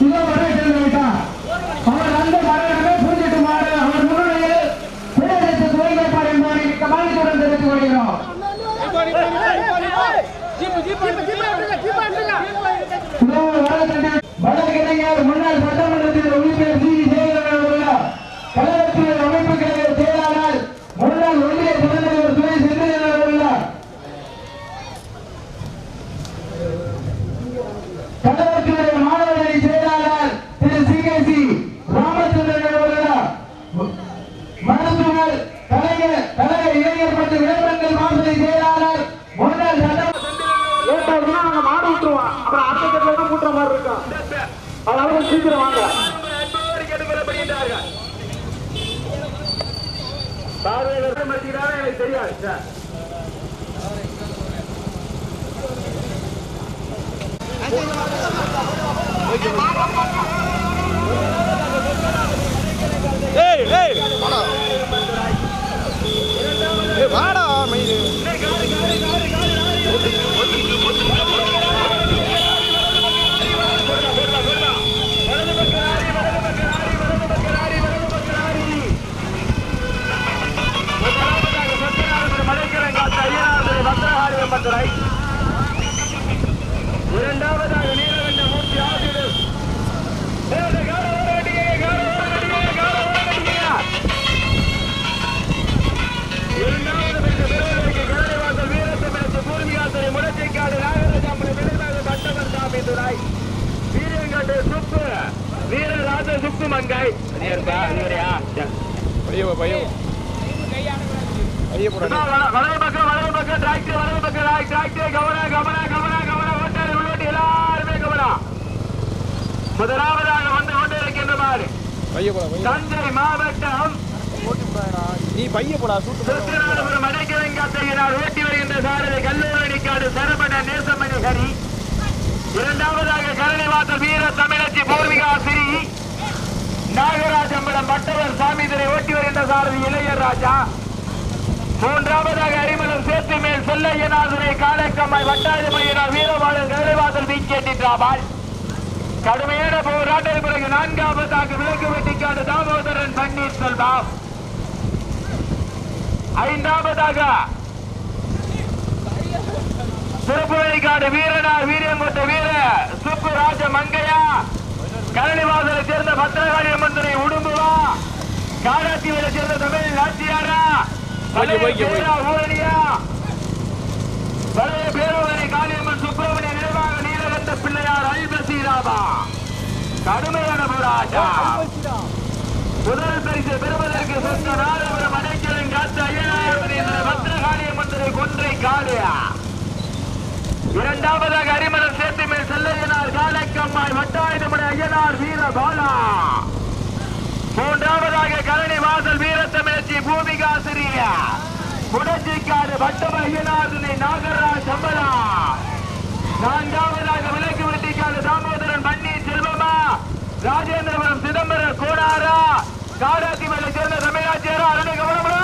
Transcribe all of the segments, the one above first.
You சீக்கிரம் வாங்க பார்வையாளர் மத்தியிலான எனக்கு தெரியாது சார். சுப்பு மங்கை இருப்பா இவரையா பைய பைய பைய போடா. வலது பக்கம் வலது பக்கம் டிராக்டர் வலது பக்கம் டிராக்டர் கவன கவன கவன கவன ஓட்டாளி உள்ளோட்டி எல்லாருமே கவனம் முதலாவதாக வந்து கொண்டிருக்கின்ற மாதிரி பைய போடா பைய தஞ்சை மாவட்டம். நீ பைய போடா சூட்டு போடா. திருநாளபுரம் அடைக்கலங்காத்தையினால் ஓட்டி வருகின்ற சாரதி கல்லூரணிக்காடு சரபட நேசமணி ஹரி இரண்டாவதாக கரணிவாசல் வீர தமிழச்சி பூர்விகா சிறி. நாகராஜம்பலம் பட்டவர் சாமிதுரை ஓட்டி வருகின்ற சாரதி இளையர் ராஜா. மூன்றாவதாக அரிமலம் சேத்து மேல் செல்லையநாதனை காலக்கம்மாய் வட்டாயமையினால் வீரபாலன் கரணிவாசல் வீக்கேட்டி டிராபால் கடுமையான போராட்டத்திற்கு பிறகு நான்காவதாக விலக்கு வெட்டிக்காடு தாமோதரன் பன்னீர் செல்வம். ஐந்தாவதாக திருப்புவழிக்காடு வீரனார் வீரியங்கோட்டை வீர சுப்பு ராஜ மங்க கரணிவாசலை சேர்ந்த பத்திரகாளி அம்மன் உடும்புவா காராட்சியை சேர்ந்த தமிழ். பேரா ஊரணியா. பழைய பேரோதனை காளியம்மன் சுப்பிரமணிய நினைவாக நீலகண்ட பிள்ளையார் அல்பசீராபா கடுமையான போராட்டம். முதல் பரிசு பெறுவதற்கு சொந்த நாதபுரம் அடைக்கலம் காத்த ஐயனார் பத்திரகாளிய மந்திரை கொன்றை காளியா இரண்டாவதாக அரிமலம் சேர்த்து மேல் செல்லையனார் காலைக்கம்மாய் வட்டாயுதமுடைய ஐயனார் வீர பாலா மூன்றாவதாக கரணி வாசல் வீரத்தமிழச்சி பூமிகாசிரியா. குடஞ்சிக்காடு வட்டம ஐயனார்தினை நாகராஜ் சம்பலா நான்காவதாக விலக்கு வெட்டிக்காடு தாமோதரன் பண்ணி செல்வமா. ராஜேந்திரபுரம் சிதம்பரம் கோடாரா. காராத்தி மேல சேர்ந்த தமிழாச்சியாரா அருணை கவனமா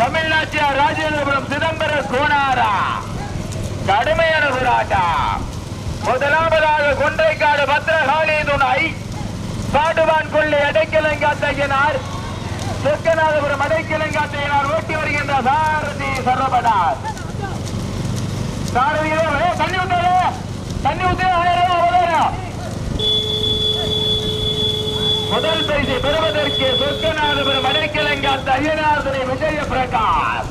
தமிழ்நாட்டியார் ராஜேந்திரபுரம் சிதம்பரம் கோணாரா. கடுமையான போராட்டம் முதலாவதாக கொன்றைக்காடு பத்திரகாளி துணை பாடுவான் கொள்ளை அடைக்கலங்காத்தையனார். சொக்கநாதபுரம் அடைக்கலங்காத்தையனார் ஓட்டி வருகின்ற சாரதி சரபடார் சாரதியே தண்ணி ஊத்தாரு தண்ணி ஊத்து ஆயிரம் முதல் பரிசை பெறுவதற்கு சொர்க்கநாதபுரம் அடைக்கலங்காத்த ஐயனார்தனை விஜய பிரகாஷ்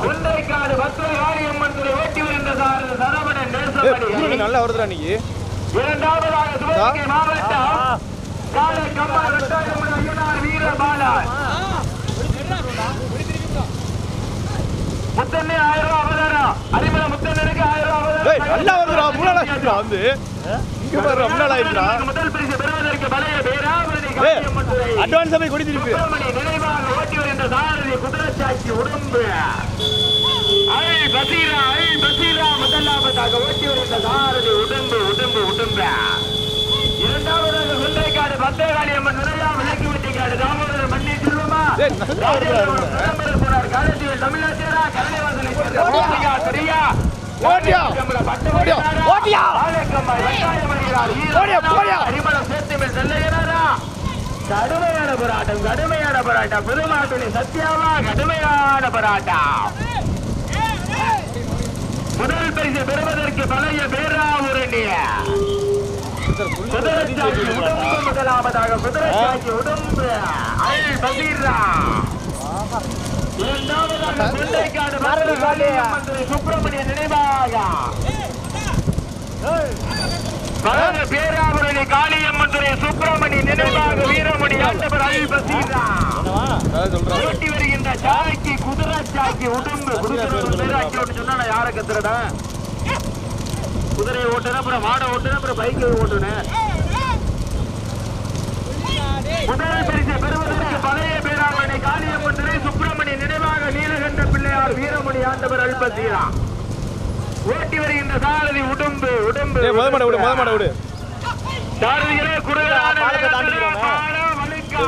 குன்றைக்காடு பத்திரகாளி அம்மன் துறை ஓட்டி வருகின்ற சாரதி சரவணன் நேசமணி நல்லா வருதுடா நீ. இரண்டாவதாக சிவகங்கை மாவட்டம் காலை கம்மாய் வெட்டாயம்மன் ஐயனார் வீரபாலன் முத்தண்ணே ஆயிரம் ரூபாய் அவதாரம். அரிமலை முத்தண்ணனுக்கு ஆயிரம் ரூபாய் நல்லா வருதுடா வந்து. இங்க பாரு முதல் பரிசு அட்வான்ஸ் போய் கொடி திருப்பி சுப்பிரமணி நினைவாக ஓட்டி வருகின்ற சாரதி குதிரச்சாட்சி உடம்பு. அல் பசீரா அல் பசீரா முதலாவதாக ஓட்டி வருகின்ற சாரதி உடம்பு உடம்பு உடம்பு. இரண்டாவதாக சுண்டைக்காடு பத்தேகாளி அம்மன் நிலையா விலக்கி வெட்டிக்காடு தாமோதரன் மண்ணி செல்வமா? காலத்தில் தமிழ்நாட்டியரா கலைவாசனை சேர்ந்த பூமிகா சரியா ஓட்டி கடுமையான போராட்டம் கடுமையான போராட்டம். பெருமாட்டுடைய சத்தியாவா கடுமையான போராட்டம். முதல் பரிசு பெறுவதற்கு பழைய பேராவூரணிய. குதிரைச்சாக்கி உடம்பு முதலாவதாக குதிரைச்சாக்கி உடம்பு. அயல் பசீரா இரண்டாவதாக கொண்டைக்காடு மந்திரி சுப்பிரமணிய நினைவாக பலக பேராவூரணி காளியம்மன் துறை சுப்பிரமணிய நினைவாக வீரமணி ஆண்டவர் அயல் பசீரா ஓட்டி வருகின்ற சாக்கி குதிரை சாக்கி உடம்பு குடுக்கிறவங்க பேராக்கி சொன்னா நான் யாரை கத்துறடா குதிரையை ஓட்டுன அப்புறம் மாடை ஓட்டுன அப்புறம் பைக்கை ஓட்டுனேன் முதல் பரிசை பெறுவதற்கு பழைய பேராமணி காளியம்மன் துறை சுப்பிரமணிய நினைவாக நீலகண்ட பிள்ளையார் வீரமணி ஆண்டவர் அல்பசீரா ஓட்டி வருகின்ற சாரதி உடம்பு உடம்பு முத மாட விடு முத மாட விடு. சாரதிகளே வலிக்கா.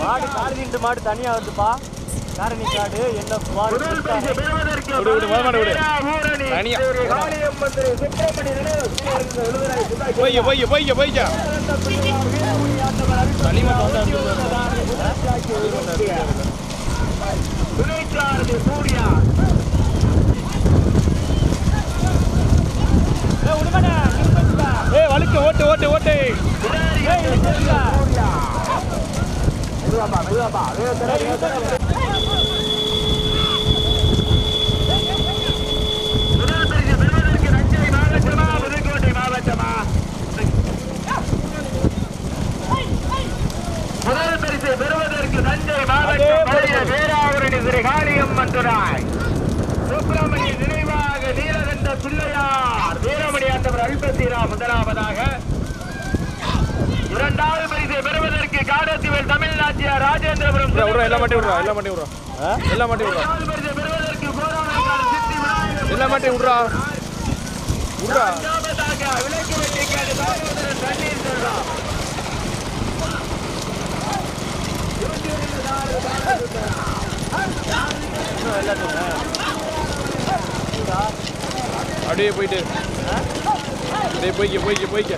மாடு காரணிட்டு மாடு தனியா வருதுப்பா காரணி காடு என்ன மாடு விடு, விடு, முத மாடு விடு. தனியா. நினைவு சீர்திருத்த விடுதலை சுதாகர் போய்க்க போய்க்க போய்க்க போய்க்க துணைச்சாரதி சூர்யா ஏய் வலிக்க ஓட்டு ஓட்டு ஓட்டு. சூர்யா மெதுவாப்பா மெதுவாப்பா. வேகத்துல முதல் பரிசு பெறுவதற்கு தஞ்சை மாவட்டமா பழைய திரு காளியம்மன் துறாய் சுப்பிரமணிய நினைவாக நீலகண்ட பிள்ளையார். வீரமணி ஆண்டவர் அல்பத்தீரா முதலாவதாக. இரண்டாவது பரிசை பெறுவதற்கு காடத்திவேல் தமிழ்நாட்டியார் ராஜேந்திரபுரம் எல்லாம் மாட்டி விட்றா எல்லாம் மாட்டி விட்றா. எல்லாம் மாட்டி விட்றா. எல்லாம் மாட்டி விட்றா. விட்றா. விலக்கு வெட்டிக்காடு தாமோதரன் தண்ணீர் செல்வம் அப்படியே போயிட்டு. அப்படியே போய்க்க போய்க்க போய்க்க.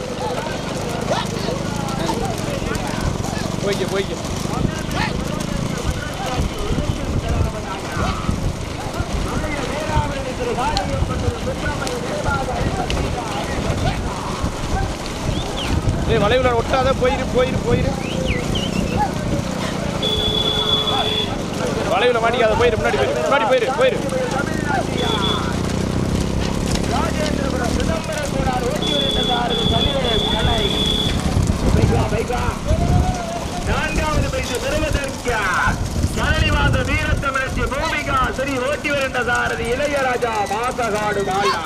போய்க்க போய்க்க. ஏய் வளைவுல ஒட்டாத போயிரு போயிரு போயிரு. வளைவில் மாட்டிக்காத போயிரு முன்னாடி போயிரு முன்னாடி போயிரு போயிரு. ராஜேந்திரபுரம் ஓட்டி நான்காவது பரிசு பெறுவதற்கு மரணிவாத வீரத்தமிழச்சி பூமிகா ஸ்ரீ ஓட்டி வருகின்ற சாரதி இளையராஜா மாசகாடு மாயா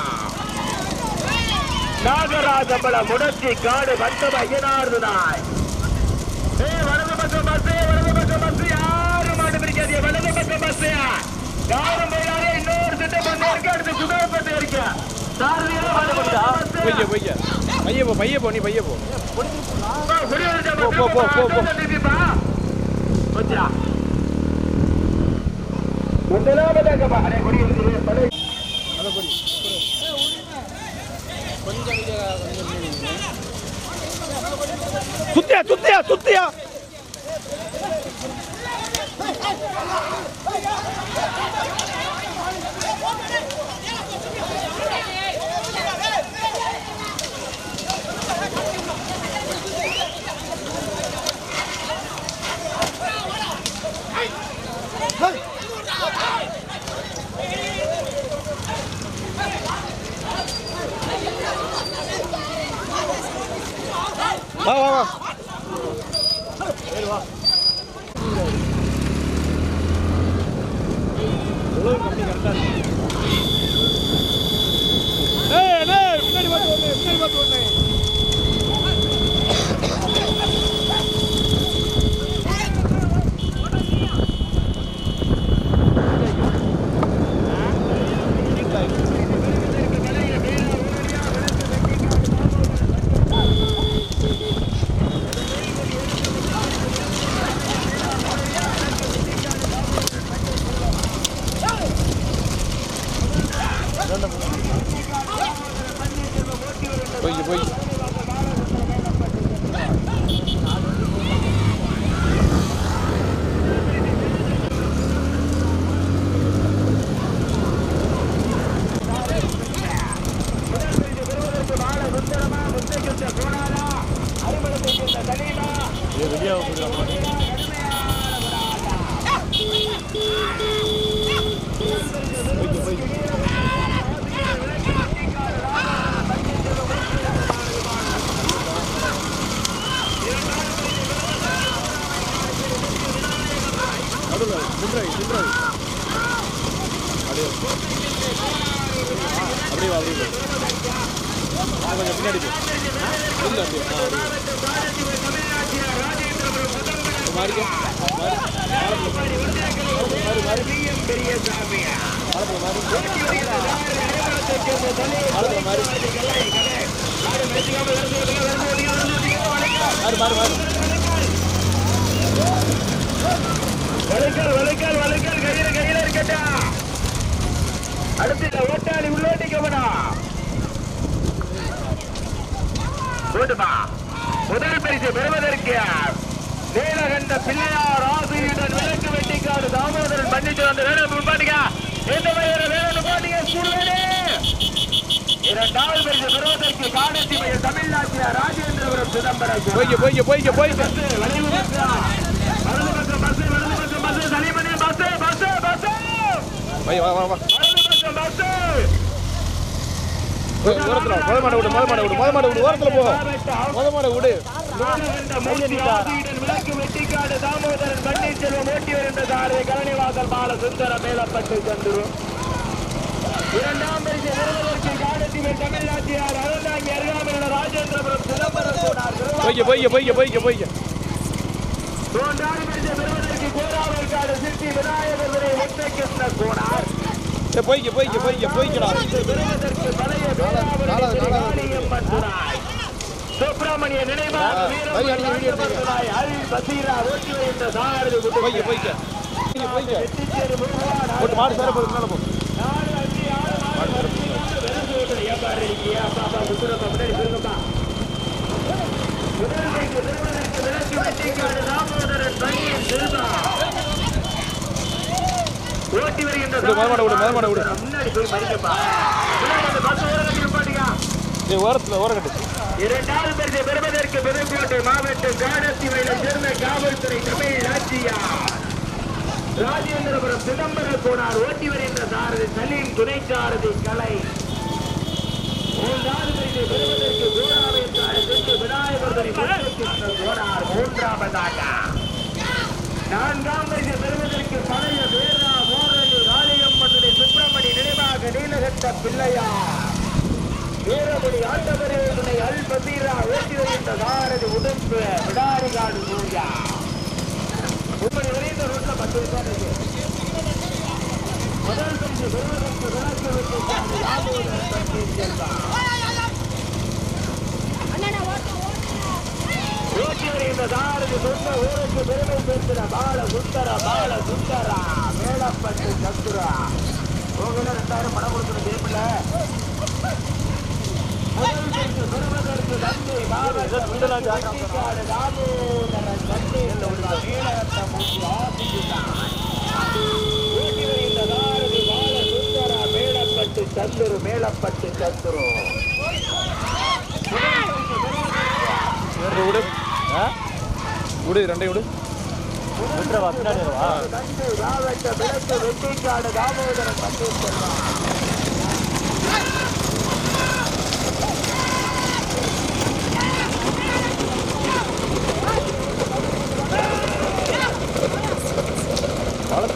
நாகராஜபல முடச்சி காடு வந்தவ ஐயனார்து நாய் ஏய், வலது பக்கம் பஸ் வலது பக்கம் பஸ் யாரும் மாட்டு பிடிக்காதீங்க வலது பக்கம் பஸ் யாரும் போயிடாதே இன்னொரு திட்டம் பண்ண இருக்கு அடுத்து சுதந்திரப்பட்டு இருக்கு சாரதிகளே வலது பக்கம் bus. போய்க்க போய்க்க. பைய போ பைய போ நீ பைய போ. சுத்தியா சுத்தியா சுத்தியா. வா வா வா ஏய் அண்ணே பின்னாடி பார்த்து ஒண்ணு பின்னாடி பார்த்து 준비하고 그래. வழுக்கல் வழுக்கல் வழுக்கல் கையில கையில இருக்கட்டா அடுத்து ஓட்டாளி உள்ளோட்டி முதல் பரிசு பெறுவதற்கு நீலகண்ட பிள்ளையார் ஆசிரியர் விளக்கு வெட்டிக்காடு தாமோதரன் பண்ணிட்டு வந்த வேணும் முன்பாட்டிங்க எந்த வகையான வேணும் பாட்டிங்க சூழ்நிலை இரண்டாவது பரிசு பெறுவதற்கு காணத்தி மைய தமிழ்நாட்டில் ராஜேந்திரபுரம் சிதம்பரம் போய்க்க போய்க்க போய்க்க போய்க்க. வளைவு பக்கா. வலது பக்கம் பஸ், வலது பக்கம் பஸ், சனிமணி பஸ், பஸ், பஸ். வை வா வா வா. வலது பக்கம் பஸ். போய் ஓரத்தில் முத மாடை விடு முத மாடை விடு முத மாடை விடு ஓரத்தில் போ. முத மாடை விடு. விளக்கு வெட்டிக்காடு தாமோதரன் பன்னீர்செல்வம் ஓட்டி வருகின்ற சாரதி கழனிவாசல் பால சுந்தர மேலப்பட்டு சந்துரு. இரண்டாம் பரிசு பெறுவதற்கு காலத்திமை தமிழ்நாட்டியார் அருந்தாங்கி அருகாமையுள்ள ராஜேந்திரபுரம் சிதம்பரம் சித்தி விநாயகர் துறை முத்தைகிருஷ்ண கோனார். ஏ போய்க்க போய்க்க போய்க்க சுப்பிரமணிய நினைவாக ஆ, வீரமணி வை, அடிக்க வீடியோ எடுத்து. துணாய் அல் பசீரா ஓட்டி வைத்த சாரதி வெற்றிச்சேரி முருகன் போட்டு மாடு சேர போகுது மேலே போ நாலு அஞ்சு ஆறு மாடு வரிசையாக வெறும் சோதனை. ஏப்பா இருக்கீங்க? அப்பா, அப்பா, குத்துறப்பா, முன்னாடி திரும்பப்பா. முதல் கைக்கு திருமணத்திற்கு விலக்கு வெட்டிக்காடு தாமோதரன் பையன் செல்வா. ஓட்டி வருகின்ற விடு, மறுமாட விடு, மறுமாட விடு. முன்னாடி போய் மறிக்கப்பா முன்னாடி அந்த பஸ் ஓரங்கட்டி நிப்பாட்டுங்க. ஏ ஓரத்தில் ஓரக்கட்டு இரண்டாவது பரிசு பெறுவதற்கு புதுக்கோட்டை மாவட்டம் காடத்திவையில் சேர்ந்த காவல்துறை தமிழ் ஆட்சியார் ராஜேந்திரபுரம் சிதம்பரம் கோனார் ஓட்டி வருகின்ற சாரதி சலீம் துணை சாரதி கலை மூன்றாவது பரிசு பெறுவதற்கு கோடாவைக்காடு விநாயகர் கோனார் மூன்றாவதாக நான்காம் பரிசு பெறுவதற்கு பழைய வேரா மோரணி ராணியம்மனுடைய சுப்பிரமணி நினைவாக நீலகட்ட பிள்ளையார். வீரமணி ஆண்டவரே அல் பசீரா ஓட்டி வருகின்ற சாரதி உடுப்பு விடாரிகாடு சூர்யா உங்களை விரைந்த ரோட்ல பத்து ரூபாய் இருக்கு முதல் பரிசு பெறுவதற்கு விளக்கு வைத்திருக்காங்க யாதவன் ஓட்டி வருகின்ற சாரதி சொந்த ஊருக்கு பெருமை சேர்க்கிற பால சுந்தர பால சுந்தரா. மேலப்பட்டு சத்துரா போகல ரெண்டாயிரம் பணம் கொடுக்கணும் திருப்பில முதல் மேலப்பட்டு தந்துரு மேலப்பட்டு விடு விடு ரெண்டையும் விடு விட்டுறவா பின்னாடி வா விளக்கு தாமோதரன் பட்டு செல்வான்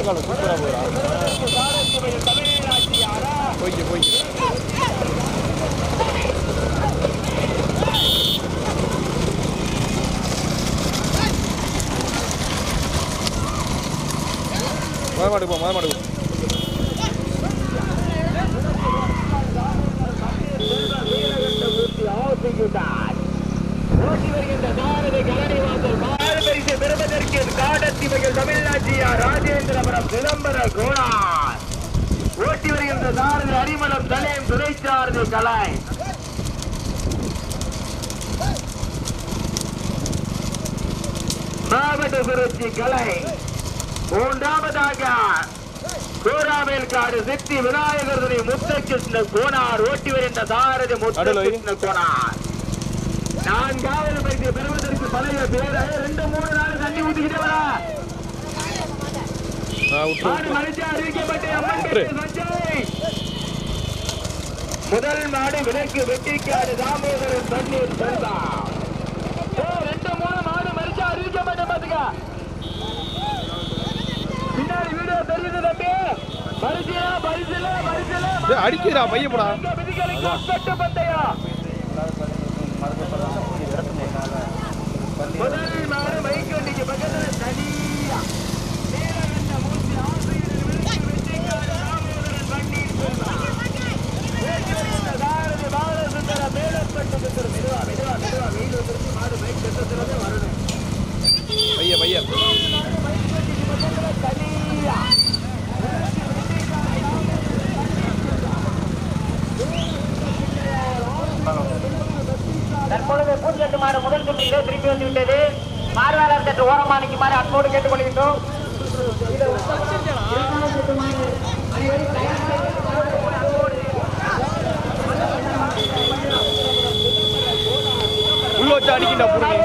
கால காலம் சூப்பராக போகிறா சாரதியுடைய தமிழாட்சியாரா போய்க்க மாடு போ வீரகண்டமூர்த்தி ஆசியுதான் ஓட்டி வருகின்ற சாரதி கலனிவாசல் மாறுபரிசு பெறுவதற்கு காடத்திமையில் தமிழ்நாட்டியார் சிதம்பர கோணார் ஓட்டி வருகின்ற சாரதி அரிமளம் தலை கலாய். மாவட்ட குறிச்சி கலை. மூன்றாவதாக கோராமேல் காடு சித்தி விநாயகர் துணை முத்தகிருஷ்ண கோனார். ஓட்டி வருகின்ற சாரதி முத்தகிருஷ்ண கோனார். நான்காவது பரிசு பெறுவதற்கு பழைய பேரை ரெண்டு மூணு நாள் தண்ணி ஊத்திக்கிட்டே வரா ஆ விட்டு மாடு மனுஷ அறிவிக்கப்பட்ட அம்மன் பேட்டை சஞ்சய் முதல் மாடு விலக்கு வெட்டிக்காடு தாமோதரன் தண்ணீர் பெருதா ரெண்டு மூணு மாடு மனுஷ அறிவிக்கப்பட்ட பாத்துக்க. பின்னாடி வீடியோ தெரியுது தம்பி. பரிசுல பரிசுல ஏய், அடிக்கிறா பையப்படா உட்பட்ட பந்தயம் முதல் மாடு மைக்கண்டிக்கு பக்கத்துல தனியா. தற்பொழுது பூஞ்செட்டு மாடு முதல் சுற்றிலே திருப்பி வந்து விட்டது. மார்வாளர் சற்று ஓரமா நிற்குமாறு அன்போடு கேட்டுக்கொள்கின்றோம். வச்சு அடிக்கிட்டா புடுங்க